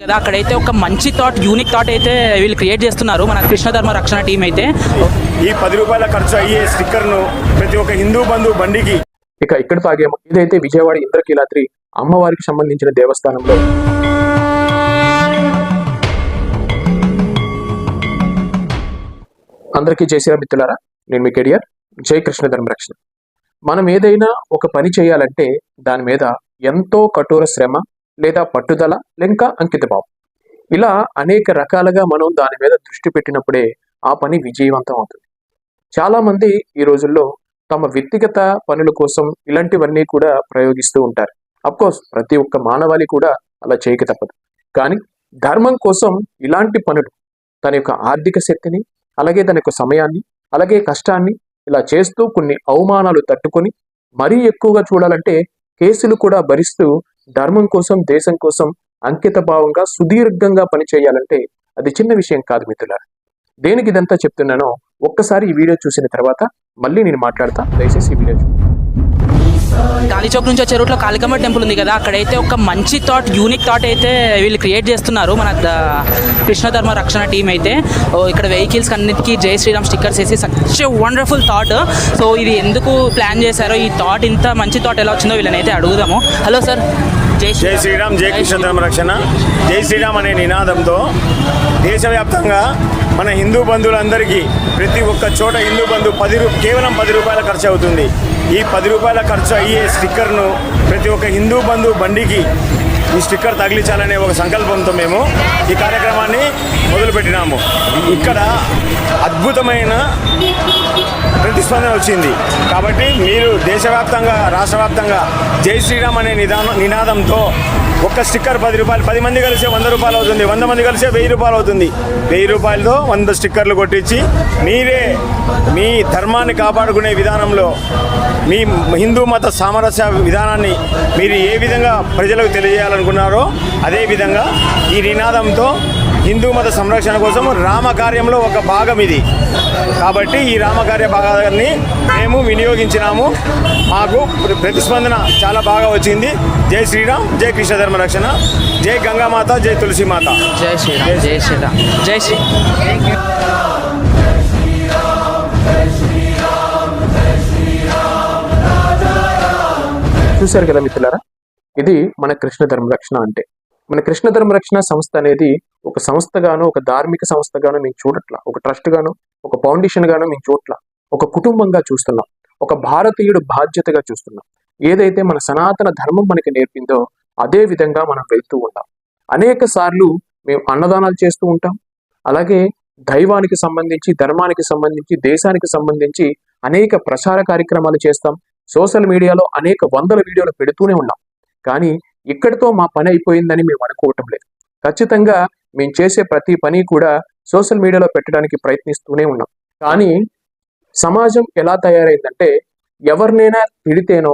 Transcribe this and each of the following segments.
కదా అక్కడైతే ఒక మంచి థాట్ యూనిక్ థాట్ అయితే వీళ్ళు క్రియేట్ చేస్తున్నారు. మన కృష్ణ ధర్మ రక్షణ టీం అయితే. ఈ పది రూపాయల ఖర్చు అయ్యే స్టిక్కర్ను ప్రతి ఒక్క హిందూ బంధు బండికి ఇక ఇక్కడ తాగేమో ఇదైతే విజయవాడ ఇంద్రకీలాద్రి అమ్మవారికి సంబంధించిన దేవస్థానంలో. అందరికీ చేసిన మిత్రులారా నేను మీ కెడియర్ జై కృష్ణ ధర్మరక్షణ మనం ఏదైనా ఒక పని చేయాలంటే దాని మీద ఎంతో కఠోర శ్రమ లేదా పట్టుదల లేక అంకితభావం. ఇలా అనేక రకాలుగా మనం దాని మీద దృష్టి పెట్టినప్పుడే ఆ పని విజయవంతం అవుతుంది. చాలామంది ఈ రోజుల్లో తమ వ్యక్తిగత పనుల కోసం ఇలాంటివన్నీ కూడా ప్రయోగిస్తూ ఉంటారు. అఫ్కోర్స్ ప్రతి ఒక్క మానవాళి కూడా అలా చేయక తప్పదు. కానీ ధర్మం కోసం ఇలాంటి పనులు తన యొక్క ఆర్థిక శక్తిని అలాగే తన యొక్క సమయాన్ని అలాగే కష్టాన్ని ఇలా చేస్తూ కొన్ని అవమానాలు తట్టుకొని మరీ ఎక్కువగా చూడాలంటే కేసులు కూడా భరిస్తూ ధర్మం కోసం దేశం కోసం అంకిత భావంగా సుదీర్ఘంగా పనిచేయాలంటే అది చిన్న విషయం కాదు మిత్రులారా. దేనికి ఇదంతా చెప్తున్నానో ఒక్కసారి ఈ వీడియో చూసిన తర్వాత మళ్ళీ నేను మాట్లాడతా. దయచేసి ఈ వీడియో చూడండి. గాలి చౌక్ నుంచి వచ్చే రూట్లో కాళికమ్మ టెంపుల్ ఉంది కదా అక్కడైతే ఒక మంచి థాట్ యూనిక్ థాట్ అయితే వీళ్ళు క్రియేట్ చేస్తున్నారు మన ద- కృష్ణ ధర్మ రక్షణ టీం అయితే. ఇక్కడ వెహికల్స్ అన్నిటికీ జై శ్రీరామ్ స్టిక్కర్స్ వేసి సచ్ వండర్ఫుల్ థాట్ సో ఇది ఎందుకు ప్లాన్ చేశారో ఈ థాట్ ఇంత మంచి థాట్ ఎలా వచ్చిందో వీళ్ళని అయితే అడుగుదాము. హలో సార్ జై జై శ్రీరామ్ జై కృష్ణ ధర్మ రక్షణ. జై శ్రీరామ్ అనే నినాదంతో దేశవ్యాప్తంగా మన హిందూ బంధువులందరికీ ప్రతి ఒక్క చోట హిందూ బంధు పది రూ కేవలం పది రూపాయల ఖర్చు అవుతుంది. ఈ పది రూపాయల ఖర్చు అయ్యే స్టిక్కర్ను ప్రతి ఒక్క హిందూ బంధు బండికి ఈ స్టిక్కర్ తగిలించాలనే ఒక సంకల్పంతో మేము ఈ కార్యక్రమాన్ని మొదలుపెట్టినాము. ఇక్కడ అద్భుతమైన ప్రతిస్పందన వచ్చింది. కాబట్టి మీరు దేశవ్యాప్తంగా రాష్ట్ర వ్యాప్తంగా జై శ్రీరామ్ అనే నిదానం నినాదంతో ఒక్క స్టిక్కర్ పది రూపాయలు పది మంది కలిసే వంద రూపాయలు అవుతుంది. వంద మంది కలిసే వెయ్యి రూపాయలు అవుతుంది. వెయ్యి రూపాయలతో వంద స్టిక్కర్లు కొట్టించి మీరే మీ ధర్మాన్ని కాపాడుకునే విధానంలో మీ హిందూ మత సామరస్య విధానాన్ని మీరు ఏ విధంగా ప్రజలకు తెలియజేయాలనుకున్నారో అదే విధంగా ఈ నినాదంతో హిందూ మత సంరక్షణ కోసం రామ కార్యంలో ఒక భాగం ఇది. కాబట్టి ఈ రామకార్య భాగాన్ని మేము వినియోగించినాము. మాకు ప్ర- ప్రతిస్పందన చాలా బాగా వచ్చింది. జై శ్రీరామ్ జై కృష్ణ ధర్మ రక్షణ జై గంగామాత జై తులసి మాత. జై శ్రీరామ్ జై శ్రీరామ్ జై శ్రీ చూశారు కదా మిత్రులారా? ఇది మన కృష్ణ ధర్మరక్షణ అంటే. మన కృష్ణ ధర్మరక్షణ సంస్థ అనేది ఒక సంస్థగానో ఒక ధార్మిక సంస్థగానో మేము చూడట్లా. ఒక ట్రస్ట్ గానో ఒక ఫౌండేషన్ గానో మేము చూడట్లా. ఒక కుటుంబంగా చూస్తున్నాం. ఒక భారతీయుడు బాధ్యతగా చూస్తున్నాం. ఏదైతే మన సనాతన ధర్మం మనకి నేర్పిందో అదే విధంగా మనం వెళ్తూ ఉంటాం. అనేక సార్లు మేము అన్నదానాలు చేస్తూ ఉంటాం. అలాగే దైవానికి సంబంధించి ధర్మానికి సంబంధించి దేశానికి సంబంధించి అనేక ప్రచార కార్యక్రమాలు చేస్తాం. సోషల్ మీడియాలో అనేక వందల వీడియోలు పెడుతూనే ఉన్నాం. కానీ ఇక్కడితో మా పని అయిపోయిందని మేము అనుకోవటం లేదు. ఖచ్చితంగా మేము చేసే ప్రతి పని కూడా సోషల్ మీడియాలో పెట్టడానికి ప్రయత్నిస్తూనే ఉన్నాం. కానీ సమాజం ఎలా తయారైందంటే ఎవరినైనా తిడితేనో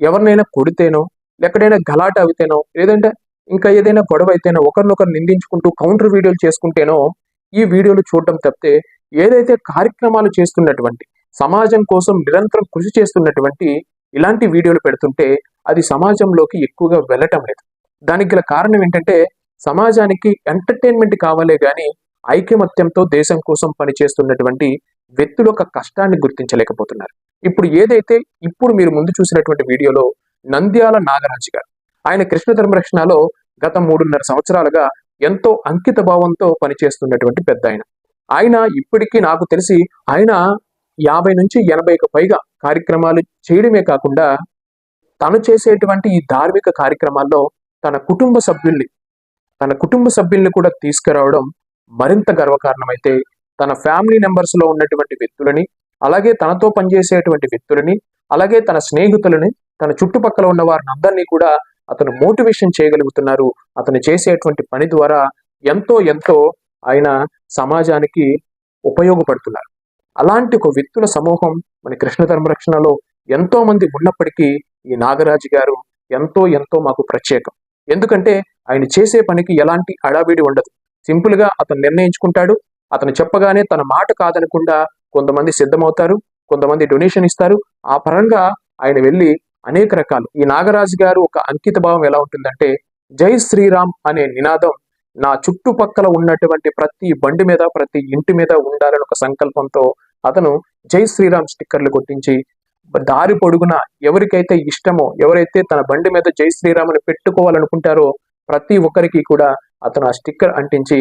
ఎవరినైనా కొడితేనో ఎక్కడైనా గలాట అవుతేనో లేదంటే ఇంకా ఏదైనా గొడవ అయితేనో ఒకరినొకరు నిందించుకుంటూ కౌంటర్ వీడియోలు చేసుకుంటేనో ఈ వీడియోలు చూడటం తప్పితే ఏదైతే కార్యక్రమాలు చేస్తున్నటువంటి సమాజం కోసం నిరంతరం కృషి చేస్తున్నటువంటి ఇలాంటి వీడియోలు పెడుతుంటే అది సమాజంలోకి ఎక్కువగా వెళ్ళటం లేదు. దానికి గల కారణం ఏంటంటే సమాజానికి ఎంటర్టైన్మెంట్ కావాలే గాని ఐకమత్యంతో దేశం కోసం పనిచేస్తున్నటువంటి వ్యక్తుల యొక్క కష్టాన్ని గుర్తించలేకపోతున్నారు. ఇప్పుడు ఏదైతే ఇప్పుడు మీరు ముందు చూసినటువంటి వీడియోలో నంద్యాల నాగరాజు గారు ఆయన కృష్ణ ధర్మరక్షణలో గత మూడున్నర సంవత్సరాలుగా ఎంతో అంకిత భావంతో పనిచేస్తున్నటువంటి పెద్ద ఆయన. ఆయన ఇప్పటికీ నాకు తెలిసి ఆయన యాభై నుంచి ఎనభైకి పైగా కార్యక్రమాలు చేయడమే కాకుండా తను చేసేటువంటి ఈ ధార్మిక కార్యక్రమాల్లో తన కుటుంబ సభ్యుల్ని తన కుటుంబ సభ్యుల్ని కూడా తీసుకురావడం మరింత గర్వకారణమైతే తన ఫ్యామిలీ మెంబర్స్లో ఉన్నటువంటి వ్యక్తులని అలాగే తనతో పనిచేసేటువంటి వ్యక్తులని అలాగే తన స్నేహితులని తన చుట్టుపక్కల ఉన్న వారిని అందరినీ కూడా అతను మోటివేషన్ చేయగలుగుతున్నారు. అతను చేసేటువంటి పని ద్వారా ఎంతో ఎంతో ఆయన సమాజానికి ఉపయోగపడుతున్నారు. అలాంటి ఒక వ్యక్తుల సమూహం మన కృష్ణ ధర్మరక్షణలో ఎంతో మంది ఉన్నప్పటికీ ఈ నాగరాజు గారు ఎంతో ఎంతో మాకు ప్రత్యేకం. ఎందుకంటే ఆయన చేసే పనికి ఎలాంటి అడావిడి ఉండదు. సింపుల్గా అతను నిర్ణయించుకుంటాడు. అతను చెప్పగానే తన మాట కాదనకుండా కొంతమంది సిద్ధమవుతారు. కొంతమంది డొనేషన్ ఇస్తారు. ఆ పరంగా ఆయన వెళ్ళి అనేక రకాలు. ఈ నాగరాజు గారు ఒక అంకిత భావం ఎలా ఉంటుందంటే జై శ్రీరామ్ అనే నినాదం నా చుట్టుపక్కల ఉన్నటువంటి ప్రతి బండి మీద ప్రతి ఇంటి మీద ఉండాలని ఒక సంకల్పంతో అతను జై శ్రీరామ్ స్టిక్కర్లు కొట్టించి దారి పొడుగున ఎవరికైతే ఇష్టమో ఎవరైతే తన బండి మీద జై శ్రీరాముని పెట్టుకోవాలనుకుంటారో ప్రతి ఒక్కరికి కూడా అతను ఆ స్టిక్కర్ అంటించి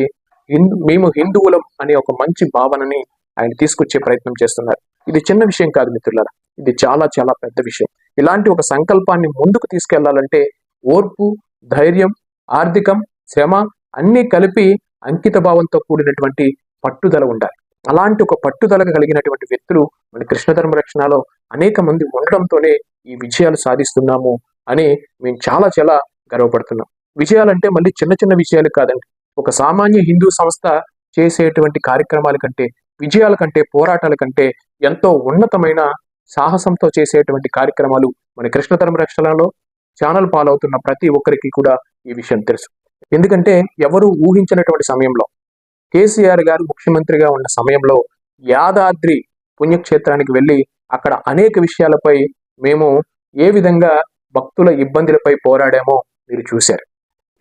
హిందూ మేము హిందువులం అనే ఒక మంచి భావనని ఆయన తీసుకొచ్చే ప్రయత్నం చేస్తున్నారు. ఇది చిన్న విషయం కాదు మిత్రులారా. ఇది చాలా చాలా పెద్ద విషయం. ఇలాంటి ఒక సంకల్పాన్ని ముందుకు తీసుకెళ్ళాలంటే ఓర్పు ధైర్యం ఆర్థికం శ్రమ అన్నీ కలిపి అంకిత భావంతో కూడినటువంటి పట్టుదల ఉండాలి. అలాంటి ఒక పట్టుదల కలిగినటువంటి వ్యక్తులు మన కృష్ణధర్మ రక్షణలో అనేక మంది ఉండడంతోనే ఈ విజయాలు సాధిస్తున్నాము అని మేము చాలా చాలా గర్వపడుతున్నాం. విజయాలంటే మళ్ళీ చిన్న చిన్న విషయాలు కాదండి. ఒక సామాన్య హిందూ సంస్థ చేసేటువంటి కార్యక్రమాల కంటే విజయాల కంటే పోరాటాల కంటే ఎంతో ఉన్నతమైన సాహసంతో చేసేటువంటి కార్యక్రమాలు మన కృష్ణధర్మ రక్షణలో ఛానల్ పాలవుతున్న ప్రతి ఒక్కరికి కూడా ఈ విషయం తెలుసు. ఎందుకంటే ఎవరు ఊహించినటువంటి సమయంలో కేసీఆర్ గారు ముఖ్యమంత్రిగా ఉన్న సమయంలో యాదాద్రి పుణ్యక్షేత్రానికి వెళ్ళి అక్కడ అనేక విషయాలపై మేము ఏ విధంగా భక్తుల ఇబ్బందులపై పోరాడామో మీరు చూశారు.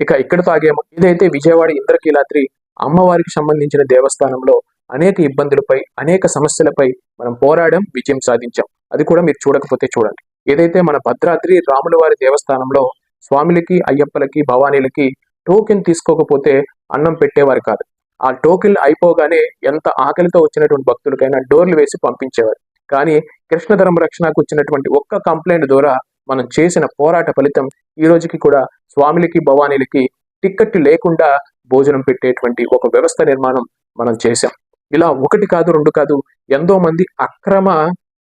ఇక ఇక్కడ తాగేమో ఇదైతే విజయవాడ ఇంద్రకీలాద్రి అమ్మవారికి సంబంధించిన దేవస్థానంలో అనేక ఇబ్బందులపై అనేక సమస్యలపై మనం పోరాడం విజయం సాధించాం. అది కూడా మీరు చూడకపోతే చూడండి. ఏదైతే మన భద్రాద్రి రాముల వారి దేవస్థానంలో స్వామిలకి అయ్యప్పలకి భవానీలకి టోకెన్ తీసుకోకపోతే అన్నం పెట్టేవారు కాదు. ఆ టోకెన్ అయిపోగానే ఎంత ఆకలితో వచ్చినటువంటి భక్తులకైనా డోర్లు వేసి పంపించేవారు. కానీ కృష్ణ ధర్మ రక్షణకు వచ్చినటువంటి ఒక్క కంప్లైంట్ ద్వారా మనం చేసిన పోరాట ఫలితం ఈ రోజుకి కూడా స్వామిలకి భవానీలకి టిక్కెట్ లేకుండా భోజనం పెట్టేటువంటి ఒక వ్యవస్థ నిర్మాణం మనం చేశాం. ఇలా ఒకటి కాదు రెండు కాదు ఎంతో మంది అక్రమ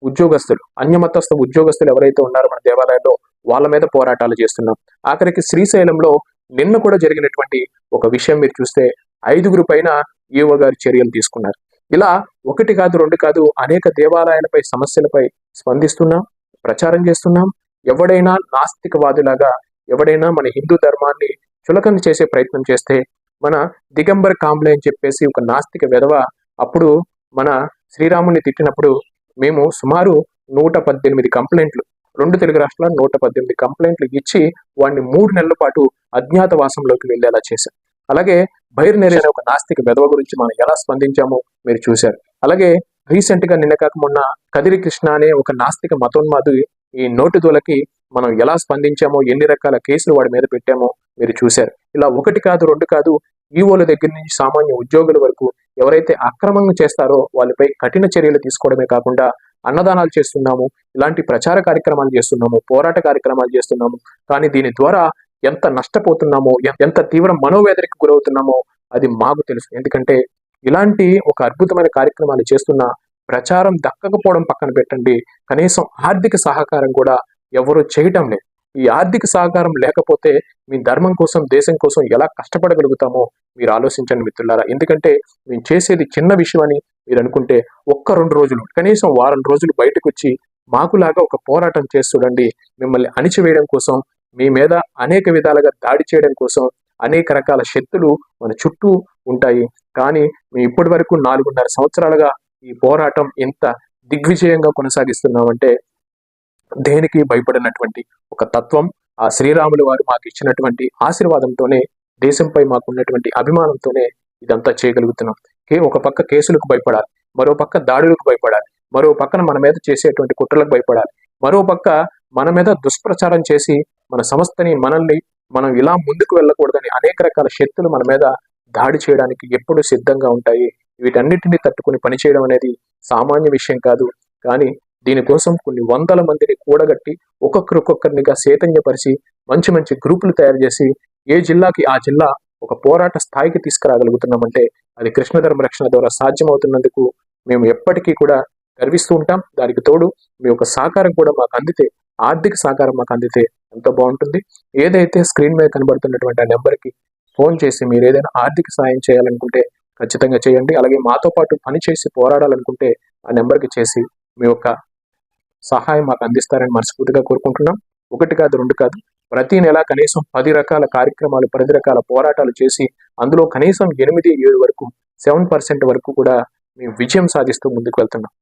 ఉద్యోగస్తులు అన్యమతస్థ ఉద్యోగస్తులు ఎవరైతే ఉన్నారో మన దేవాలయంలో వాళ్ళ మీద పోరాటాలు చేస్తున్నాం. ఆఖరికి శ్రీశైలంలో నిన్న కూడా జరిగినటువంటి ఒక విషయం మీరు చూస్తే ఐదుగురు పైన ఈవో గారి చర్యలు తీసుకున్నారు. ఇలా ఒకటి కాదు రెండు కాదు అనేక దేవాలయాలపై సమస్యలపై స్పందిస్తున్నాం ప్రచారం చేస్తున్నాం ఎవడైనా నాస్తికవాదులాగా ఎవడైనా మన హిందూ ధర్మాన్ని చులకన చేసే ప్రయత్నం చేస్తే మన దిగంబర్ కాంబ్లే అని చెప్పేసి ఒక నాస్తిక విధవ అప్పుడు మన శ్రీరాముని తిట్టినప్పుడు మేము సుమారు నూట పద్దెనిమిది కంప్లైంట్లు రెండు తెలుగు రాష్ట్రాల నూట పద్దెనిమిది కంప్లైంట్లు ఇచ్చి వాడిని మూడు నెలల పాటు అజ్ఞాతవాసంలోకి వెళ్ళేలా చేశాం అలాగే బైర్నేరి అనే ఒక నాస్తిక విధవ గురించి మనం ఎలా స్పందించామో మీరు చూశారు. అలాగే రీసెంట్గా నిన్న కాక మొన్న కదిరి కృష్ణ అనే ఒక నాస్తిక మతోన్మాది ఈ నోటు దోలకి మనం ఎలా స్పందించామో ఎన్ని రకాల కేసులు వాడి మీద పెట్టామో మీరు చూశారు. ఇలా ఒకటి కాదు రెండు కాదు ఈవోల దగ్గర నుంచి సామాన్య ఉద్యోగుల వరకు ఎవరైతే అక్రమంగా చేస్తారో వాళ్ళపై కఠిన చర్యలు తీసుకోవడమే కాకుండా అన్నదానాలు చేస్తున్నాము ఇలాంటి ప్రచార కార్యక్రమాలు చేస్తున్నాము పోరాట కార్యక్రమాలు చేస్తున్నాము కానీ దీని ద్వారా ఎంత నష్టపోతున్నామో ఎంత తీవ్ర మనోవేదనకి గురవుతున్నామో అది మాకు తెలుసు. ఎందుకంటే ఇలాంటి ఒక అద్భుతమైన కార్యక్రమాలు చేస్తున్న ప్రచారం దక్కకపోవడం పక్కన పెట్టండి. కనీసం ఆర్థిక సహకారం కూడా ఎవరు చేయటం లేదు. ఈ ఆర్థిక సహకారం లేకపోతే మీ ధర్మం కోసం దేశం కోసం ఎలా కష్టపడగలుగుతామో మీరు ఆలోచించండి మిత్రులారా. ఎందుకంటే మేము చేసేది చిన్న విషయం అని మీరు అనుకుంటే ఒక్క రెండు రోజులు కనీసం వారం రోజులు బయటకు వచ్చి మాకులాగా ఒక పోరాటం చేసి చూడండి. మిమ్మల్ని అణిచివేయడం కోసం మీ మీద అనేక విధాలుగా దాడి చేయడం కోసం అనేక రకాల శక్తులు మన చుట్టూ ఉంటాయి. కానీ మేము ఇప్పటి వరకు నాలుగున్నర సంవత్సరాలుగా ఈ పోరాటం ఎంత దిగ్విజయంగా కొనసాగిస్తున్నామంటే దేనికి భయపడినటువంటి ఒక తత్వం ఆ శ్రీరాములు వారు మాకు ఇచ్చినటువంటి ఆశీర్వాదంతోనే దేశంపై మాకు ఉన్నటువంటి అభిమానంతోనే ఇదంతా చేయగలుగుతున్నాం. కే ఒక పక్క కేసులకు భయపడాలి మరో పక్క దాడులకు భయపడాలి మరో పక్కన మన మీద చేసేటువంటి కుట్రలకు భయపడాలి మరో పక్క మన మీద దుష్ప్రచారం చేసి మన సంస్థని మనల్ని మనం ఇలా ముందుకు వెళ్ళకూడదని అనేక రకాల శక్తులు మన మీద దాడి చేయడానికి ఎప్పుడు సిద్ధంగా ఉంటాయి. వీటన్నిటిని తట్టుకుని పనిచేయడం అనేది సామాన్య విషయం కాదు. కానీ దీనికోసం కొన్ని వందల మందిని కూడగట్టి ఒక్కొక్కరు ఒక్కొక్కరినిగా చైతన్యపరిచి మంచి మంచి గ్రూపులు తయారు చేసి ఏ జిల్లాకి ఆ జిల్లా ఒక పోరాట స్థాయికి తీసుకురాగలుగుతున్నామంటే అది కృష్ణధర్మ రక్షణ ద్వారా సాధ్యమవుతున్నందుకు మేము ఎప్పటికీ కూడా గర్విస్తూ ఉంటాం. దానికి తోడు మీ యొక్క సహకారం కూడా మాకు అందితే ఆర్థిక సహకారం మాకు అందితే ఎంతో బాగుంటుంది. ఏదైతే స్క్రీన్ మీద కనబడుతున్నటువంటి ఆ నెంబర్కి ఫోన్ చేసి మీరు ఏదైనా ఆర్థిక సాయం చేయాలనుకుంటే ఖచ్చితంగా చేయండి. అలాగే మాతో పాటు పని చేసి పోరాడాలనుకుంటే ఆ నెంబర్కి చేసి మీ యొక్క సహాయం మాకు అందిస్తారని మనస్ఫూర్తిగా కోరుకుంటున్నాం. ఒకటి కాదు రెండు కాదు ప్రతి నెల కనీసం పది రకాల కార్యక్రమాలు పది రకాల పోరాటాలు చేసి అందులో కనీసం ఎనిమిది ఏడు వరకు సెవెన్ పర్సెంట్ వరకు కూడా మేము విజయం సాధిస్తూ ముందుకు వెళ్తున్నాం.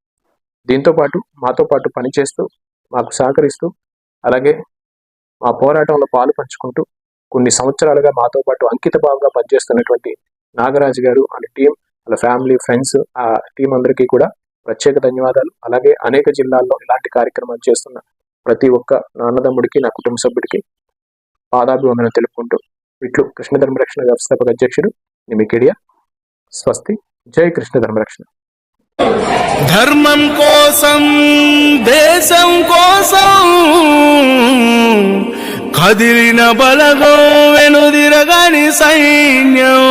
దీంతో పాటు మాతో పాటు పనిచేస్తూ మాకు సహకరిస్తూ అలాగే మా పోరాటంలో పాలు పంచుకుంటూ కొన్ని సంవత్సరాలుగా మాతో పాటు అంకిత భావంగా పనిచేస్తున్నటువంటి నాగరాజు గారు అండ్ టీం వాళ్ళ ఫ్యామిలీ ఫ్రెండ్స్ ఆ టీం అందరికీ కూడా ప్రత్యేక ధన్యవాదాలు. అలాగే అనేక జిల్లాల్లో ఇలాంటి కార్యక్రమాలు చేస్తున్న ప్రతి ఒక్క నాన్నదమ్ముడికి నా కుటుంబ సభ్యుడికి పాదాభివందనం తెలుపుకుంటూ ఇట్లు కృష్ణ ధర్మరక్షణ వ్యవస్థాపక అధ్యక్షుడు నిమికిడియా. స్వస్తి. జై కృష్ణ ధర్మరక్షణ ధర్మం కోసం దేశం కోసం కదిలిన బలగో వెనుదిరగని సైన్యం.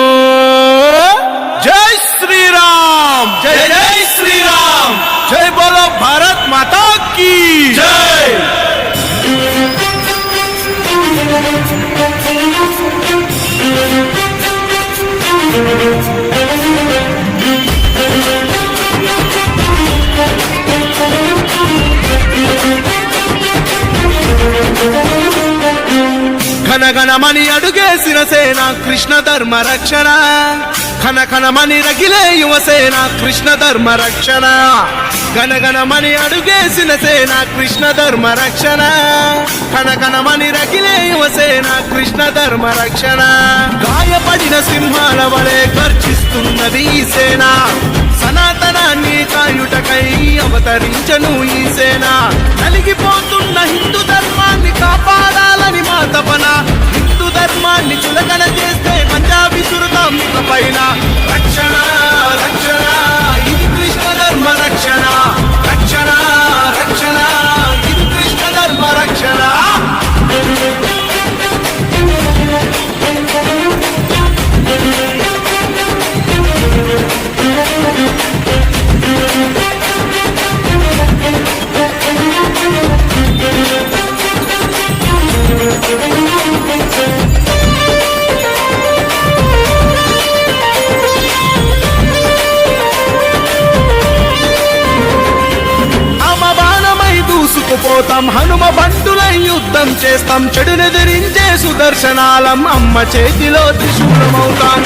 కనకనమని అడుగేసిన సేన కృష్ణ ధర్మ రక్షణ. కనకనమని రగిలే యువసేన కృష్ణ ధర్మ రక్షణ. గనగనమని అడుగేసిన సేన కృష్ణ ధర్మ రక్షణ. కనకనమని రగిలే యువసేన కృష్ణ ధర్మ రక్షణ. గాయపడిన సింహాల వలె గర్జిస్తున్నది ఈ సేన. సనాతనాన్ని కాయుటకై అవతరించను ఈ సేన. నలిగిపోతున్న హిందూ ధర్మాన్ని కాపాడాలని మా తపన హిందూ ధర్మాన్ని చులకన చేస్తే పంజాబీ సురతాం చేస్తాం హనుమ బంటులై యుద్ధం చేస్తాం. చెడునెదిరించే సుదర్శనాలం అమ్మ చేతిలో త్రిశూలమవుతాం.